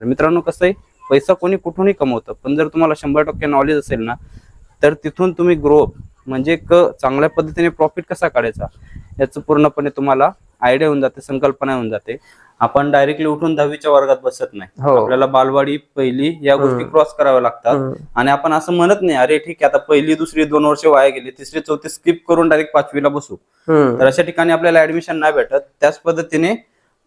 तर मित्रांनो कसं आहे पैसा कोणी कुठूनही कमवतं पण जर तुम्हाला शंभर टक्के नॉलेज असेल ना तर तिथून तुम्ही ग्रो म्हणजे एक चांगल्या पद्धतीने प्रॉफिट कसा काढायचा याचं पूर्णपणे तुम्हाला आयडिया होऊन जाते संकल्पना होऊन जाते. आपण डायरेक्टली उठून दहावीच्या वर्गात बसत नाही. हो. आपल्याला बालवाडी पहिली या गोष्टी. क्रॉस कराव्या लागतात. आणि आपण असं म्हणत नाही अरे ठीक आहे आता पहिली दुसरी दोन वर्ष वाया गेली तिसरी चौथी स्किप करून डायरेक्ट पाचवीला बसू. तर अशा ठिकाणी आपल्याला ऍडमिशन नाही भेटत. त्याच पद्धतीने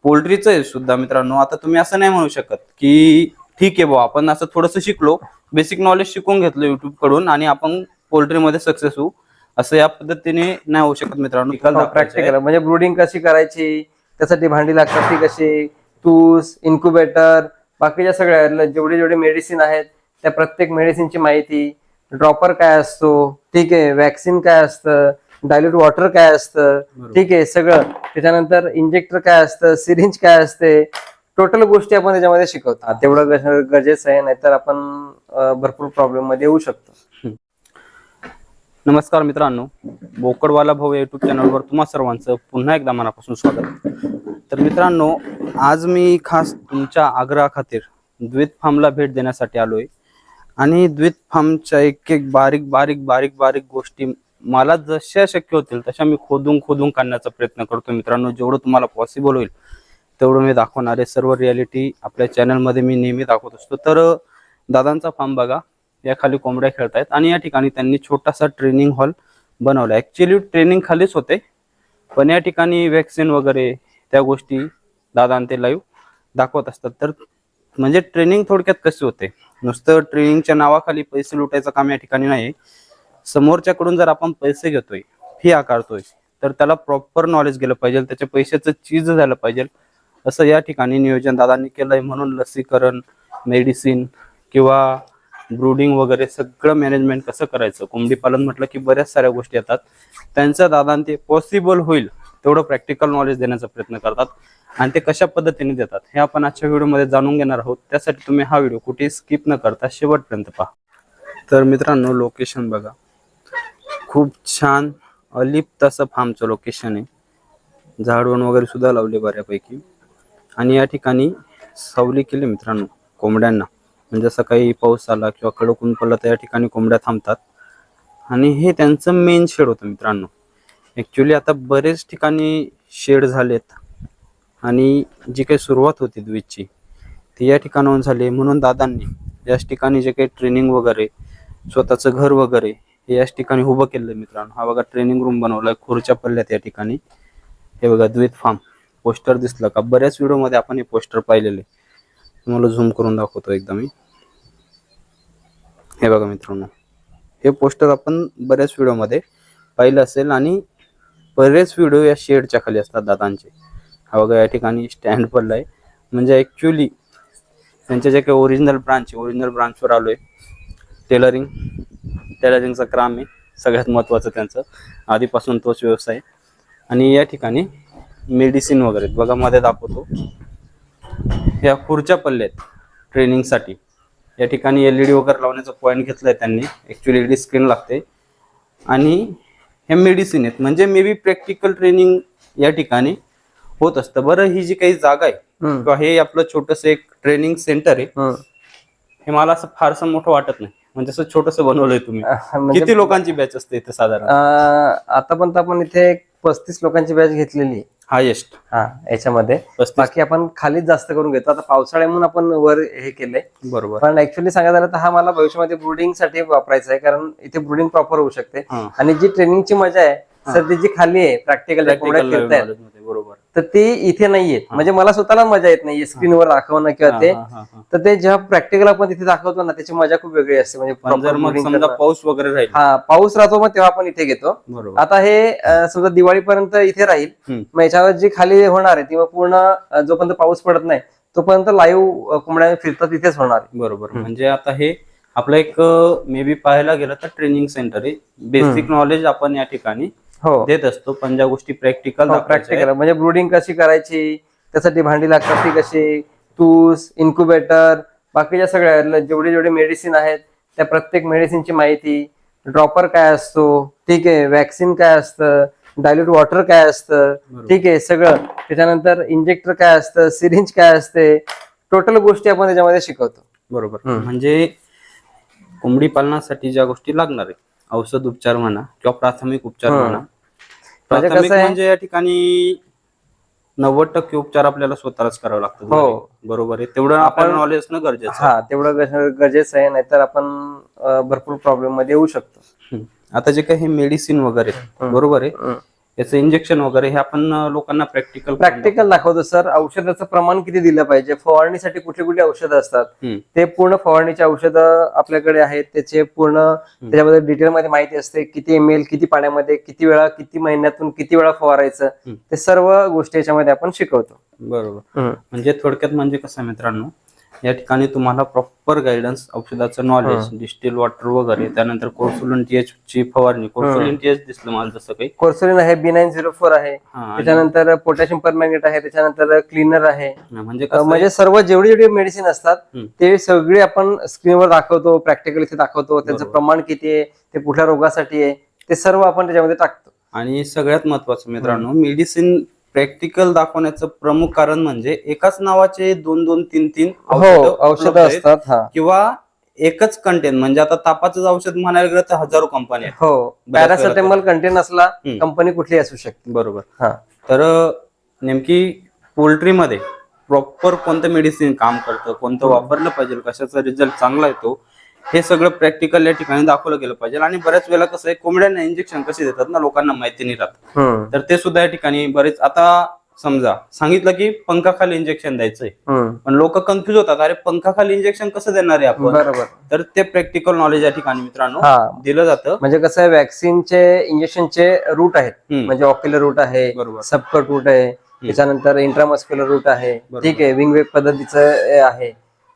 पोल्ट्रीचं आहे सुद्धा मित्रांनो. आता तुम्ही असं नाही म्हणू शकत की ठीक आहे भाऊ आपण असं थोडंसं शिकलो बेसिक नॉलेज शिकून घेतलं युट्यूबकडून आणि आपण पोल्ट्रीमध्ये सक्सेस होऊ. असं या पद्धतीने नाही होऊ शकत मित्रांनो. प्रॅक्टिकल म्हणजे ब्रुडिंग कशी करायची? त्यासाठी भांडी लागतात ती कशी? तूस इन्क्युबेटर बाकीच्या सगळ्या जेवढे जेवढे मेडिसिन आहेत त्या प्रत्येक मेडिसिनची माहिती. ड्रॉपर काय असतो? ठीक आहे वॅक्सिन काय असतं? डायल्यूट वॉटर काय असतं. ठीक आहे सगळं. त्याच्यानंतर इंजेक्टर काय असतं? सिरिंज काय असते? टोटल गोष्टी आपण त्याच्यामध्ये शिकवतो तेवढं गरजेचं आहे नाहीतर आपण भरपूर प्रॉब्लेममध्ये येऊ शकतो. नमस्कार मित्रांनो. बोकडवाला भाऊ युट्यूब चॅनलवर तुम्हा सर्वांचं पुन्हा एकदा मनापासून स्वागत. तर मित्रांनो आज मी खास तुमच्या आग्रहा खातीर द्वित फार्मला भेट देण्यासाठी आलोय. आणि द्वित फार्मच्या एक एक बारीक बारीक बारीक बारीक गोष्टी मला जशा शक्य होतील तशा मी खोदून खोदून काढण्याचा प्रयत्न करतो मित्रांनो. जेवढं तुम्हाला पॉसिबल होईल तेवढं मी दाखवणार आहे सर्व रियालिटी आपल्या चॅनलमध्ये मी नेहमी दाखवत असतो. तर दादांचा फार्म बघा. या खाली कोंबड्या खेळतायत आणि या ठिकाणी त्यांनी छोटासा ट्रेनिंग हॉल बनवला. ऍक्च्युली ट्रेनिंग खालीच होते. पण या ठिकाणी वॅक्सिन वगैरे त्या गोष्टी दादा ते लाईव्ह दाखवत असतात. तर म्हणजे ट्रेनिंग थोडक्यात कसे होते? नुसतं ट्रेनिंगच्या नावाखाली पैसे लुटायचं काम या ठिकाणी नाही समोरच्याकडून जर आपण पैसे घेतोय फी आकारतोय तर त्याला प्रॉपर नॉलेज गेलं पाहिजे त्याच्या पैशाचं चीज झालं पाहिजे. असं या ठिकाणी नियोजन दादांनी केलंय म्हणून लसीकरण मेडिसिन किंवा ब्रुडिंग वगैरे सगळं मॅनेजमेंट कसं करायचं? कोंबडी पालन म्हटलं की बऱ्याच साऱ्या गोष्टी येतात. त्यांचं दादा ते पॉसिबल होईल तेवढं प्रॅक्टिकल नॉलेज देण्याचा प्रयत्न करतात आणि ते कशा पद्धतीने देतात हे आपण आजच्या व्हिडिओमध्ये जाणून घेणार आहोत. त्यासाठी तुम्ही हा व्हिडिओ कुठेही स्किप न करता शेवटपर्यंत पहा. तर मित्रांनो लोकेशन बघा. खूप छान अलिप्त असं फार्मचं लोकेशन आहे. झाडवण वगैरे सुद्धा लावले बऱ्यापैकी. आणि या ठिकाणी सावली केली मित्रांनो कोंबड्यांना. म्हणजे असं काही पाऊस आला किंवा कडकून पडला पडलं तर या ठिकाणी कोंबड्या थांबतात. आणि हे त्यांचं मेन शेड होतं मित्रांनो. ॲक्च्युली आता बरेच ठिकाणी शेड झालेत. आणि जी काही सुरुवात होती द्वीजची ती या ठिकाणाहून झाली. म्हणून दादांनी याच ठिकाणी जे काही ट्रेनिंग वगैरे स्वतःचं घर वगैरे हे याच ठिकाणी उभं केलं मित्रांनो. हा बघा ट्रेनिंग रूम बनवलाय. खुर्च्या पडल्यात या ठिकाणी. हे बघा द्वित फार्म पोस्टर दिसलं का? बऱ्याच व्हिडिओमध्ये आपण हे पोस्टर पाहिलेले. तुम्हाला झूम करून दाखवतो एकदा मी. हे बघा मित्रांनो. हे पोस्टर आपण बऱ्याच व्हिडिओमध्ये पाहिलं असेल आणि बरेच व्हिडिओ या शेडच्या खाली असतात दादांचे. हा बघा या ठिकाणी स्टँड पडलाय. म्हणजे ॲक्च्युली त्यांच्या जे काही ओरिजिनल ब्रांच ओरिजिनल ब्रांचवर आहे टेलरिंग टेलरिंगचं काम आहे. सगळ्यात महत्त्वाचं त्यांचं. आधीपासून तोच व्यवसाय आणि या ठिकाणी मेडिसिन वगैरे. बघा मध्ये दाखवतो. या खुर्च्या पडल्या आहेत ट्रेनिंगसाठी. या ठिकाणी एल ई डी वगैरे लावण्याचा पॉईंट घेतलाय त्यांनी. ॲक्च्युली एल डी स्क्रीन लागते. आणि हे मेडिसिन आहेत. म्हणजे मे बी प्रॅक्टिकल ट्रेनिंग या ठिकाणी होत असतं. बरं ही जी काही जागा आहे. किंवा हे आपलं छोटंसं एक ट्रेनिंग सेंटर आहे. हे मला असं फारसं मोठं वाटत नाही. म्हणजे असं छोटंसं बनवलंय तुम्ही. म्हणजे किती लोकांची बॅच असते इथे साधारण? आतापर्यंत आपण इथे एक पस्तीस लोकांची बॅच घेतलेली हायेस्ट हा याच्यामध्ये. बाकी आपण खालीच जास्त करून घेतो. आता पावसाळ्या म्हणून आपण वर हे केलंय. बरोबर. पण ऍक्च्युली सांगायला झालं तर हा मला भविष्यामध्ये ब्रुडिंगसाठी वापरायचा आहे. कारण इथे ब्रुडिंग प्रॉपर होऊ शकते. आणि जी ट्रेनिंगची मजा आहे सर ती जी खाली आहे प्रॅक्टिकल बरोबर. तर ते इथे नाहीये. म्हणजे मला स्वतःला मजा येत नाहीये स्क्रीनवर दाखवणं किंवा ते. तर ते जेव्हा प्रॅक्टिकल आपण तिथे दाखवतो ना त्याची मजा खूप वेगळी असते. म्हणजे. पाऊस वगैरे राहील. हा पाऊस राहतो मग तेव्हा आपण इथे घेतो. बरोबर. आता हे समजा दिवाळीपर्यंत इथे राहील. मग याच्यावर जी खाली होणार आहे ती मग पूर्ण जोपर्यंत पाऊस पडत नाही तोपर्यंत लाईव्ह कोंबड्या फिरतात तिथेच होणार आहे. बरोबर. म्हणजे आता हे आपलं एक मे बी पाहायला गेलं तर ट्रेनिंग सेंटर आहे. बेसिक नॉलेज आपण या ठिकाणी हो. देत असतो पण ज्या गोष्टी प्रॅक्टिकल प्रॅक्टिकल म्हणजे ब्रुडिंग कशी करायची? त्यासाठी भांडी लागतात ती कशी? तूस इन्क्युबेटर बाकीच्या सगळ्या जेवढे जेवढे मेडिसिन आहेत त्या प्रत्येक मेडिसिनची माहिती. ड्रॉपर काय असतो? ठीक आहे वॅक्सिन काय असतं? डायल्यूट वॉटर काय असतं? ठीक आहे सगळं. त्याच्यानंतर इंजेक्टर काय असतं? सिरिंज काय असते? टोटल गोष्टी आपण त्याच्यामध्ये शिकवतो. बरोबर. म्हणजे कोंबडी पालनासाठी ज्या गोष्टी लागणार आहे औषध उपचार म्हणा किंवा प्राथमिक उपचार. म्हणा म्हणजे प्राथमिक आहे? म्हणजे या ठिकाणी नव्वद टक्के उपचार आपल्याला स्वतःच करावे लागतात हो. घरी. बरोबर आहे तेवढं आपण- नॉलेज असणं गरजेचं आहे हा तेवढं गरजेचं आहे नाहीतर आपण अं, भरपूर प्रॉब्लेममध्ये येऊ शकतो हम्म. आता जे काही मेडिसिन वगैरे हम्म. बरोबर आहे हम्म. याचं इंजेक्शन वगैरे हे आपण लोकांना प्रॅक्टिकल प्रॅक्टिकल दाखवतो. सर औषधाचं प्रमाण किती दिलं पाहिजे? फवारणीसाठी कुठली कुठली औषधं असतात? ते पूर्ण फवारणीची औषधं आपल्याकडे आहेत. त्याचे पूर्ण त्याच्यामध्ये डिटेलमध्ये माहिती असते. किती एम एल किती पाण्यामध्ये किती वेळा किती महिन्यातून किती वेळा फवारायचं. ते सर्व गोष्टी याच्यामध्ये आपण शिकवतो. बरोबर. म्हणजे थोडक्यात म्हणजे कसं मित्रांनो या ठिकाणी तुम्हाला प्रॉपर गायडन्स औषधाचं नॉलेज डिस्टिल वॉटर वगैरे त्यानंतर कोर्सुलिन टीएच ची फवारणी. कोर्सुलिन टीएच दिसलं मला जसं काही. कोर्सोलिन आहे बी नाईन झिरो फोर आहे. त्याच्यानंतर पोटॅशियम परमॅग्नेट आहे त्याच्यानंतर क्लीनर आहे. म्हणजे अं, कसं म्हणजे सर्व जेवढी जेवढी मेडिसिन असतात. ते सगळे आपण स्क्रीनवर दाखवतो प्रॅक्टिकल इथे दाखवतो त्यांचं. प्रमाण किती आहे ते कुठल्या रोगासाठी आहे ते सर्व आपण त्याच्यामध्ये टाकतो. आणि सगळ्यात महत्वाचं मित्रांनो मेडिसिन प्रॅक्टिकल दाखवण्याचं प्रमुख कारण म्हणजे एकाच नावाचे दोन दोन तीन तीन हो औषधं. असतात किंवा एकच कंटेन म्हणजे आता तापाचंच औषध म्हणायला गेलं तर हजारो कंपन्या आहेत. हो पॅरासिटामॉल कंटेन असला. कंपनी कुठली असू शकते. बरोबर. हा. तर नेमकी पोल्ट्रीमध्ये प्रॉपर कोणतं मेडिसिन काम करतं कोणतं वापरलं पाहिजे कशाचा रिझल्ट चांगला येतो हे सगळं प्रॅक्टिकल या ठिकाणी दाखवलं गेलं पाहिजे. आणि बऱ्याच वेळेला कसं आहे कोंबड्यांना इंजेक्शन कसे देतात ना लोकांना माहिती नाही राहत. तर ते सुद्धा या ठिकाणी बरेच आता समजा सांगितलं की पंखाखाली इंजेक्शन द्यायचंय. पण लोक कन्फ्युज होतात अरे पंखाखाली इंजेक्शन कसं देणार आहे आपण? बरोबर. तर ते प्रॅक्टिकल नॉलेज या ठिकाणी मित्रांनो दिलं जातं. म्हणजे कसं आहे वॅक्सिनचे इंजेक्शनचे रूट आहेत. म्हणजे ऑक्युलर रूट आहे बरोबर. सबकट रूट आहे त्याच्यानंतर इंट्रामस्क्युलर रूट आहे. ठीक आहे विंग वेग पद्धतीचं आहे.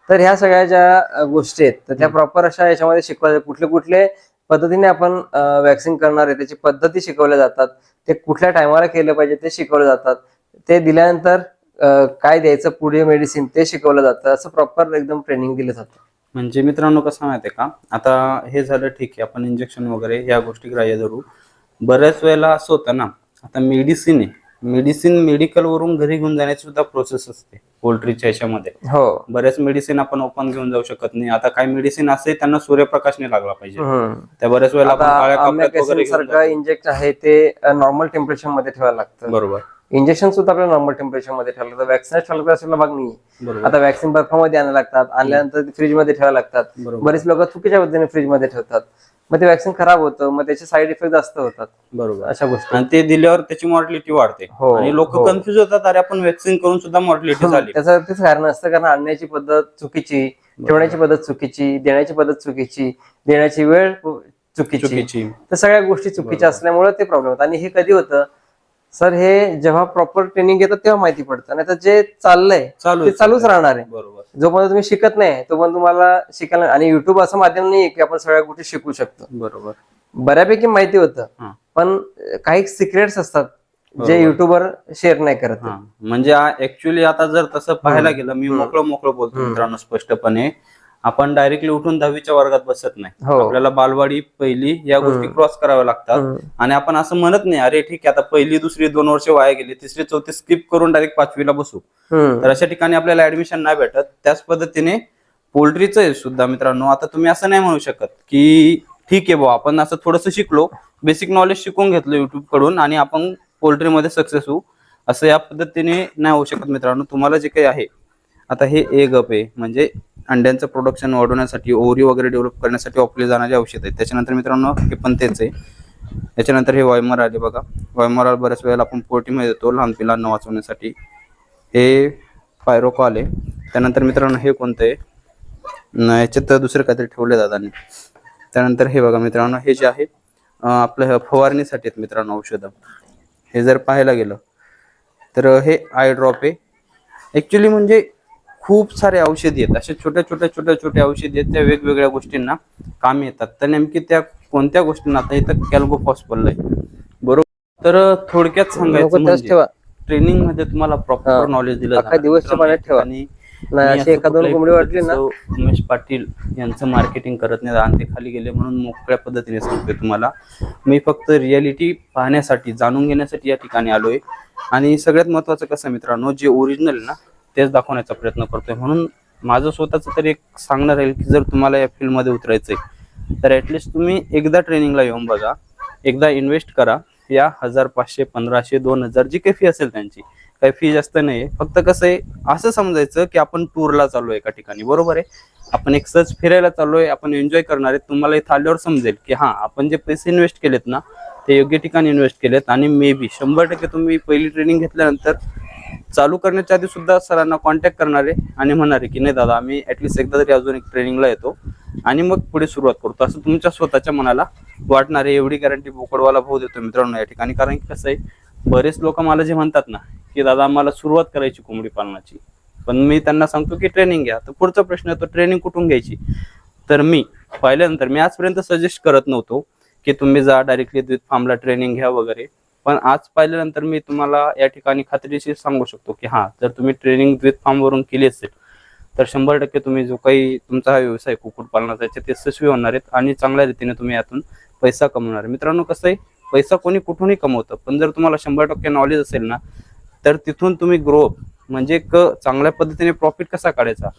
तर ह्या सगळ्या ज्या गोष्टी आहेत तर त्या प्रॉपर अशा याच्यामध्ये शिकवायच्या कुठले कुठले पद्धतीने आपण वॅक्सिन करणार आहे त्याची पद्धती शिकवल्या जातात ते कुठल्या टायमाला केलं पाहिजे ते शिकवलं जातात. ते दिल्यानंतर काय द्यायचं पुढे मेडिसिन ते शिकवलं जातं असं प्रॉपर एकदम ट्रेनिंग दिलं जातं. म्हणजे मित्रांनो कसं माहितीये का? आता हे झालं ठीक आहे आपण इंजेक्शन वगैरे या गोष्टी ग्राह्य धरू. बऱ्याच वेळेला असं होतं ना आता मेडिसिन आहे मेडिसिन मेडिकल वरून घरी घेऊन जाण्याची सुद्धा प्रोसेस असते पोल्ट्रीच्या याच्यामध्ये हो. बऱ्याच मेडिसिन आपण ओपन घेऊन जाऊ शकत नाही. आता काही मेडिसिन असे त्यांना सूर्यप्रकाश नाही लागला पाहिजे. त्या बऱ्याच वेळेला. इंजेक्ट आहे ते नॉर्मल टेम्परेचरमध्ये ठेवायला लागतं. बरोबर. इंजेक्शन सुद्धा आपल्याला नॉर्मल टेम्परेचरमध्ये ठेवायला लागतं. वॅक्सिन ठेवायला असेल भाग नाही आता वॅक्सिन बर्फामध्ये आणायला लागतात आणल्यानंतर फ्रीजमध्ये ठेवायला लागतात. बरोबर. बरेच लोक चुकीच्या पद्धतीने फ्रीजमध्ये ठेवतात. मग ते वॅक्सिन खराब होतं मग त्याचे साईड इफेक्ट जास्त होतात. बरोबर. अशा गोष्टी. आणि ते दिल्यावर त्याची मॉर्टिलिटी वाढते. हो, आणि लोक हो. कन्फ्युज होतात अरे आपण वॅक्सिन करून सुद्धा मॉर्टिलिटी झाली. त्याचं तेच कारण असतं कारण आणण्याची पद्धत चुकीची ठेवण्याची पद्धत चुकीची देण्याची पद्धत चुकीची देण्याची वेळ चुकीची. चुकीची. तर सगळ्या गोष्टी चुकीच्या असल्यामुळे ते प्रॉब्लेम होतात आणि हे कधी होतं? सर हे जेव्हा प्रॉपर ट्रेनिंग घेतात तेव्हा माहिती पडतं. नाही तर जे चाललंय चालू ते. चालूच राहणार आहे. बरोबर. जोपर्यंत तुम्ही शिकत नाही तोपर्यंत तुम्हाला शिकायला आणि युट्यूब असं माध्यम नाही की आपण सगळ्या गोष्टी शिकू शकतो. बरोबर. बऱ्यापैकी माहिती होतं. पण काही सिक्रेट्स असतात जे. युट्यूबर शेअर नाही करत. म्हणजे ऍक्च्युली आता जर तसं पाहायला गेलं मी मोकळं मोकळं बोलतो. मित्रांनो स्पष्टपणे. आपण डायरेक्टली उठून दहावीच्या वर्गात बसत नाही. हो. आपल्याला बालवाडी पहिली या गोष्टी हम्म. क्रॉस कराव्या लागतात. हम्म. आणि आपण असं म्हणत नाही अरे ठीक आहे आता पहिली दुसरी दोन वर्ष वाया गेली तिसरी चौथी स्किप करून डायरेक्ट पाचवीला बसू. हम्म. तर अशा ठिकाणी आपल्याला ऍडमिशन नाही भेटत. त्याच पद्धतीने पोल्ट्रीचं आहे सुद्धा मित्रांनो. आता तुम्ही असं नाही म्हणू शकत की ठीक आहे भाऊ आपण असं थोडंसं शिकलो बेसिक नॉलेज शिकून घेतलं युट्यूबकडून आणि आपण पोल्ट्रीमध्ये सक्सेस होऊ. असं या पद्धतीने नाही होऊ शकत मित्रांनो. तुम्हाला जे काही आहे आता हे ए गप आहे. म्हणजे अंड्यांचं प्रोडक्शन वाढवण्यासाठी ओरी वगैरे डेव्हलप करण्यासाठी वापरले जाणारे औषध आहे त्याच्यानंतर मित्रांनो हे पण तेच आहे. त्याच्यानंतर हे वायमर आले बघा. वायमर बऱ्याच वेळेला आपण पोटीमध्ये देतो लहान पिलांना वाचवण्यासाठी. हे पायरोको आले त्यानंतर मित्रांनो हे कोणतं आहे? याच्यात दुसरं काहीतरी ठेवले दादाने. त्यानंतर हे बघा मित्रांनो हे जे आहे आपलं फवारणीसाठी आहेत मित्रांनो औषधं. हे जर पाहायला गेलं तर हे आय ड्रॉप आहे. ॲक्च्युली म्हणजे खूप सारे औषधी आहेत. असे छोट्या छोट्या छोट्या छोट्या औषधी आहेत. त्या वेगवेगळ्या गोष्टींना कामी येतात. तर नेमकी त्या कोणत्या गोष्टींना? आता इथं कॅल्गोफॉस्फल आहे बरोबर? तर थोडक्यात सांगायचं म्हणजे ठेवा. ट्रेनिंगमध्ये तुम्हाला. प्रॉपर नॉलेज दिलं पाण्यात ठेवा. आणि अशी उमेश पाटील यांचं मार्केटिंग करत नाही. आणि ते खाली गेले म्हणून मोकळ्या पद्धतीने सांगतोय तुम्हाला. मी फक्त रियालिटी पाहण्यासाठी जाणून घेण्यासाठी या ठिकाणी आलोय. आणि सगळ्यात महत्वाचं कसं मित्रांनो जे ओरिजिनल ना तेच दाखवण्याचा प्रयत्न करतोय. म्हणून माझं स्वतःचं तरी एक सांगणं राहील की जर तुम्हाला या फील्डमध्ये उतरायचं आहे तर ॲटलिस्ट तुम्ही एकदा ट्रेनिंगला येऊन बघा एकदा इन्व्हेस्ट करा. या हजार पाचशे पंधराशे दोन हजार जी काही फी असेल त्यांची काही फी जास्त नाही आहे फक्त कसं आहे असं समजायचं की आपण टूरला चाललो एका ठिकाणी. बरोबर आहे? आपण एक सहज फिरायला चाललोय आपण एन्जॉय करणार आहे. तुम्हाला इथं आल्यावर समजेल की हां आपण जे पैसे इन्व्हेस्ट केलेत ना ते योग्य ठिकाणी इन्व्हेस्ट केलेत आणि मे बी शंभर टक्के तुम्ही पहिली ट्रेनिंग घेतल्यानंतर चालू करण्याच्या आधी सुद्धा सरांना कॉन्टॅक्ट करणारे आणि म्हणणारे की नाही दादा आम्ही ऍटलिस्ट एकदा तरी अजून एक ट्रेनिंगला येतो आणि मग पुढे सुरुवात करतो. असं तुमच्या स्वतःच्या मनाला वाटणार आहे एवढी गॅरंटी बोकडवाला भाऊ देतो मित्रांनो या ठिकाणी. कारण की कसं आहे बरेच लोक मला जे म्हणतात ना की दादा आम्हाला सुरुवात करायची कोंबडी पालनाची. पण मी त्यांना सांगतो की ट्रेनिंग घ्या. तर पुढचा प्रश्न येतो ट्रेनिंग कुठून घ्यायची? तर मी पाहिल्यानंतर मी आजपर्यंत सजेस्ट करत नव्हतो की तुम्ही जा डायरेक्टली द्वित फार्मला ट्रेनिंग घ्या वगैरे. पण आज पाहिल्यानंतर मी तुम्हाला या ठिकाणी खात्रीशीर सांगू शकतो की हां जर तुम्ही ट्रेनिंग द्वित फार्मवरून केली असेल तर शंभर टक्के तुम्ही जो काही तुमचा हा व्यवसाय कुक्कुटपालनाचा आहे ते यशस्वी होणार आहेत आणि चांगल्या रीतीने तुम्ही यातून पैसा कमवणार आहे. मित्रांनो कसं आहे पैसा कोणी कुठूनही कमवतं पण जर तुम्हाला शंभर टक्के नॉलेज असेल ना तर तिथून तुम्ही ग्रो म्हणजे एक चांगल्या पद्धतीने प्रॉफिट कसा काढायचा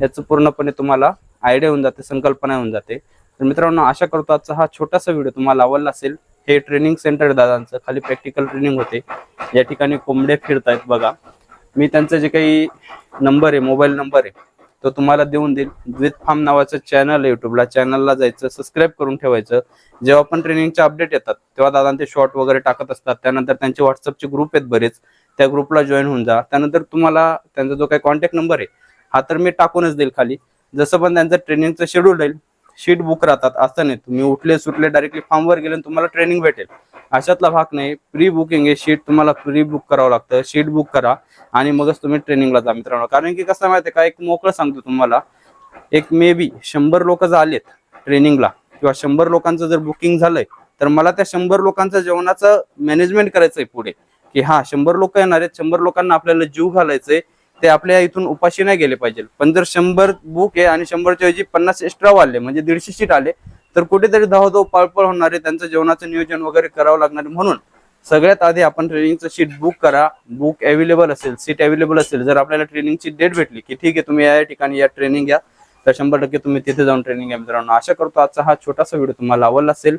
याचं पूर्णपणे तुम्हाला आयडिया होऊन जाते संकल्पना होऊन जाते. तर मित्रांनो आशा करतो आजचा हा छोटासा व्हिडिओ तुम्हाला आवडला असेल. हे ट्रेनिंग सेंटर दादांचं. खाली प्रॅक्टिकल ट्रेनिंग होते. या ठिकाणी कोंबडे फिरतायत बघा. मी त्यांचं जे काही नंबर आहे मोबाईल नंबर आहे तो तुम्हाला देऊन देईल विथ फार्म नावाचं चॅनल आहे युट्यूबला चॅनलला जायचं सबस्क्राईब करून ठेवायचं. जेव्हा पण ट्रेनिंगचे अपडेट येतात तेव्हा दादा ते शॉर्ट वगैरे टाकत असतात. त्यानंतर त्यांचे व्हॉट्सअपचे ग्रुप आहेत बरेच. त्या ग्रुपला जॉईन होऊन जा. त्यानंतर तुम्हाला त्यांचा जो काही कॉन्टॅक्ट नंबर आहे हा तर मी टाकूनच देईल खाली. जसं पण त्यांचं ट्रेनिंगचं शेड्यूल राहील शीट बुक राहतात असं नाही. तुम्ही उठले सुटले डायरेक्टली फॉर्मवर गेले तुम्हाला ट्रेनिंग भेटेल. अशातला भाग नाही. प्री बुकिंग आहे शीट तुम्हाला प्री बुक करावं लागतं. शीट बुक करा आणि मगच तुम्ही ट्रेनिंगला जा मित्रांनो. कारण की कसं माहिती आहे का? एक मोकळं सांगतो तुम्हाला. एक मे बी शंभर लोक जर आलेत ट्रेनिंगला किंवा शंभर लोकांचं जर बुकिंग झालंय तर मला त्या शंभर लोकांचं जेवणाचं मॅनेजमेंट करायचंय पुढे. की हा शंभर लोक येणार आहेत. शंभर लोकांना आपल्याला जीव घालायचंय. ते आपल्या इथून उपाशी नाही गेले पाहिजे. पण जर शंभर बुक आहे आणि शंभरच्या ऐवजी पन्नास एक्स्ट्रा वाढले म्हणजे दीडशे सीट आले तर कुठेतरी धावधाव पळपळ होणार आहे त्यांचं जेवणाचं नियोजन वगैरे करावं लागणार म्हणून सगळ्यात आधी आपण ट्रेनिंगचं सीट बुक करा. बुक अवेलेबल असेल सीट अवेलेबल असेल जर आपल्याला ट्रेनिंगची डेट भेटली की ठीक आहे तुम्ही या ठिकाणी या ट्रेनिंग घ्या तर शंभर टक्के तुम्ही तिथे जाऊन ट्रेनिंग घ्या मित्रांनो. आशा करतो आजचा हा छोटासा व्हिडिओ तुम्हाला आवडला असेल.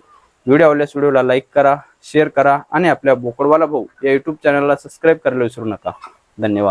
व्हिडिओ आवडल्यास व्हिडिओला लाईक करा शेअर करा आणि आपल्या बोकडवाला भाऊ या युट्यूब चॅनलला सबस्क्राईब करायला विसरू नका. धन्यवाद.